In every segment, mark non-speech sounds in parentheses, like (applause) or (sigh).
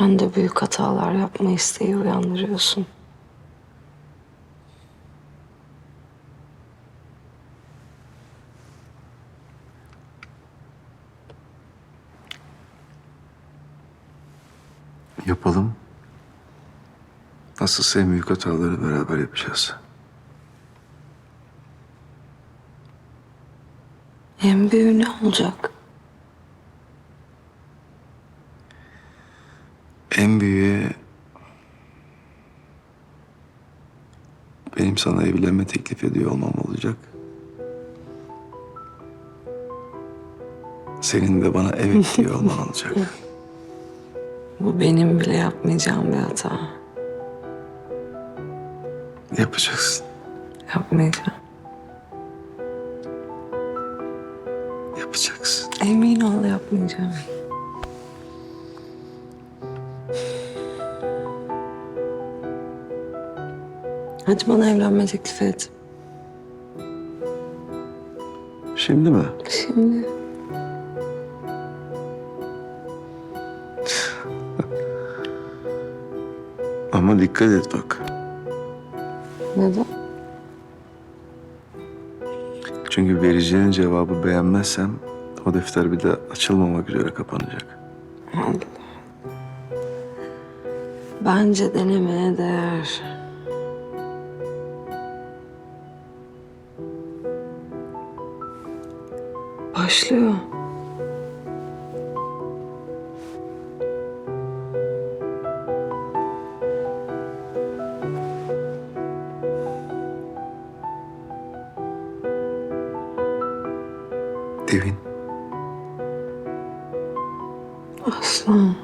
Ben de büyük hatalar yapma isteği uyandırıyorsun. Yapalım. Nasılsa en büyük hataları beraber yapacağız. En büyüğü ne olacak? En büyüğü... Benim sana evlenme teklif ediyor olmam olacak. Senin de bana evet (laughs) diyor olman olacak. Bu benim bile yapmayacağım bir hata. Yapacaksın. Yapmayacağım. Yapacaksın. Emin ol yapmayacağım. Hadi bana evlenme teklif et. Şimdi mi? Şimdi. (laughs) Ama dikkat et bak. Neden? Çünkü vereceğin cevabı beğenmezsem o defter bir de açılmamak üzere kapanacak. Allah. Bence denemeye değer. Devin. Aslan.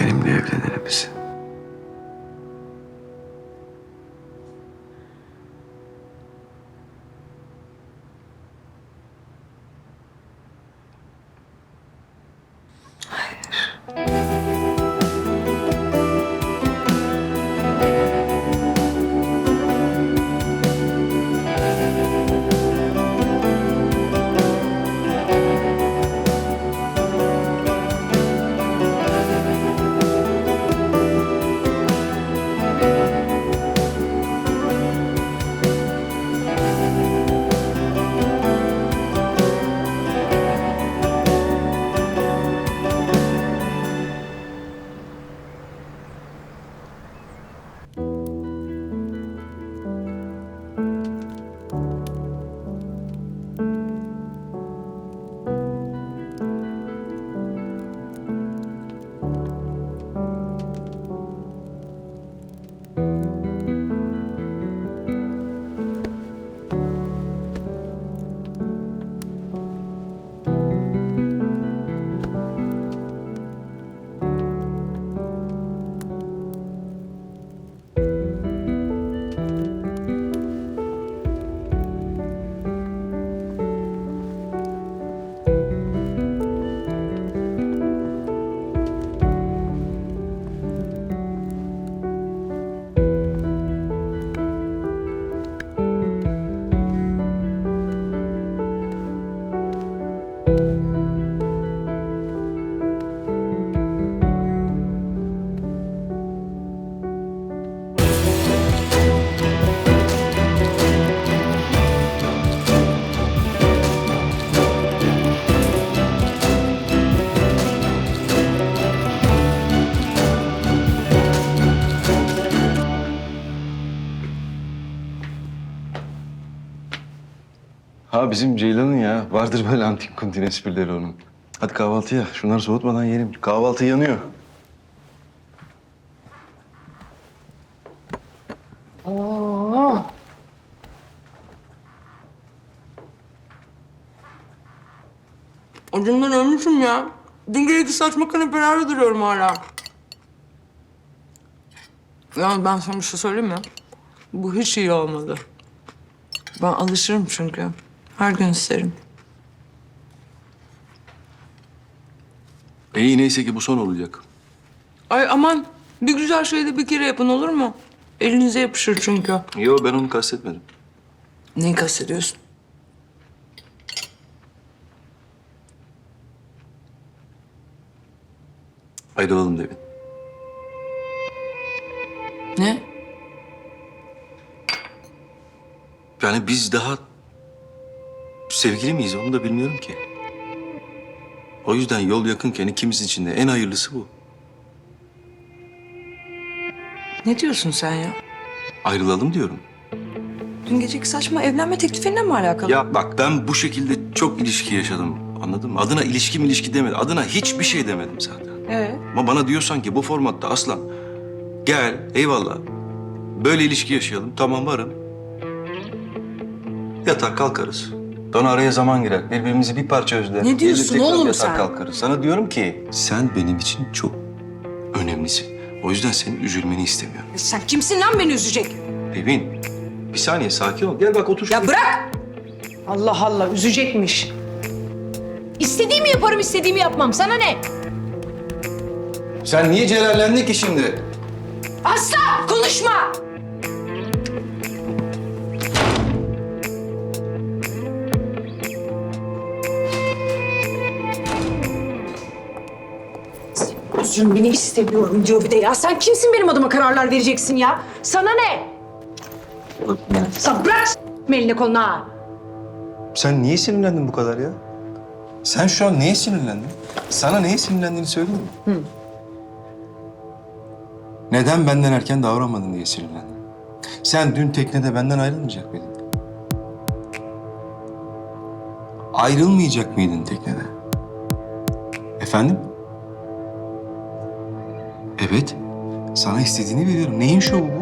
Benimle evlenir misin? Ha bizim Ceylan'ın ya. Vardır böyle antik kuntin esprileri onun. Hadi kahvaltıya. Şunları soğutmadan yiyelim. Kahvaltı yanıyor. Acımdan ölmüşüm ya. Dün geceki saçma kanepelerde duruyorum hala. Ya ben sana bir şey söyleyeyim mi? Bu hiç iyi olmadı. Ben alışırım çünkü. Her gün isterim. İyi neyse ki bu son olacak. Ay aman bir güzel şey de bir kere yapın olur mu? Elinize yapışır çünkü. Yo ben onu kastetmedim. Neyi kastediyorsun? Ayrılalım Devin. Ne? Yani biz daha sevgili miyiz onu da bilmiyorum ki. O yüzden yol yakınken ikimiz için de en hayırlısı bu. Ne diyorsun sen ya? Ayrılalım diyorum. Dün geceki saçma evlenme teklifinden mi alakalı? Ya bak ben bu şekilde çok ilişki yaşadım. Anladın mı? Adına ilişki mi ilişki demedim. Adına hiçbir şey demedim zaten. Ee? Ama bana diyorsan ki bu formatta aslan gel eyvallah. Böyle ilişki yaşayalım. Tamam varım. Yatak kalkarız. Sonra araya zaman girer. Birbirimizi bir parça özler. Ne diyorsun Gelir oğlum sen? kalkarız. Sana diyorum ki sen benim için çok önemlisin. O yüzden senin üzülmeni istemiyorum. Sen kimsin lan beni üzecek? Evin bir saniye sakin ol. Gel bak otur. Ya şuraya. bırak! Allah Allah üzecekmiş. İstediğimi yaparım, istediğimi yapmam. Sana ne? Sen niye celallendin ki şimdi? Asla konuşma! Üzüm beni istemiyorum diyor bir de ya. Sen kimsin benim adıma kararlar vereceksin ya? Sana ne? Sen bırak eline kolunu ha. Sen niye sinirlendin bu kadar ya? Sen şu an neye sinirlendin? Sana neye sinirlendiğini söyleyeyim mi? Neden benden erken davranmadın diye sinirlendin. Sen dün teknede benden ayrılmayacak mıydın? Ayrılmayacak mıydın teknede? Efendim? Evet. Sana istediğini veriyorum. Neyin şovu bu?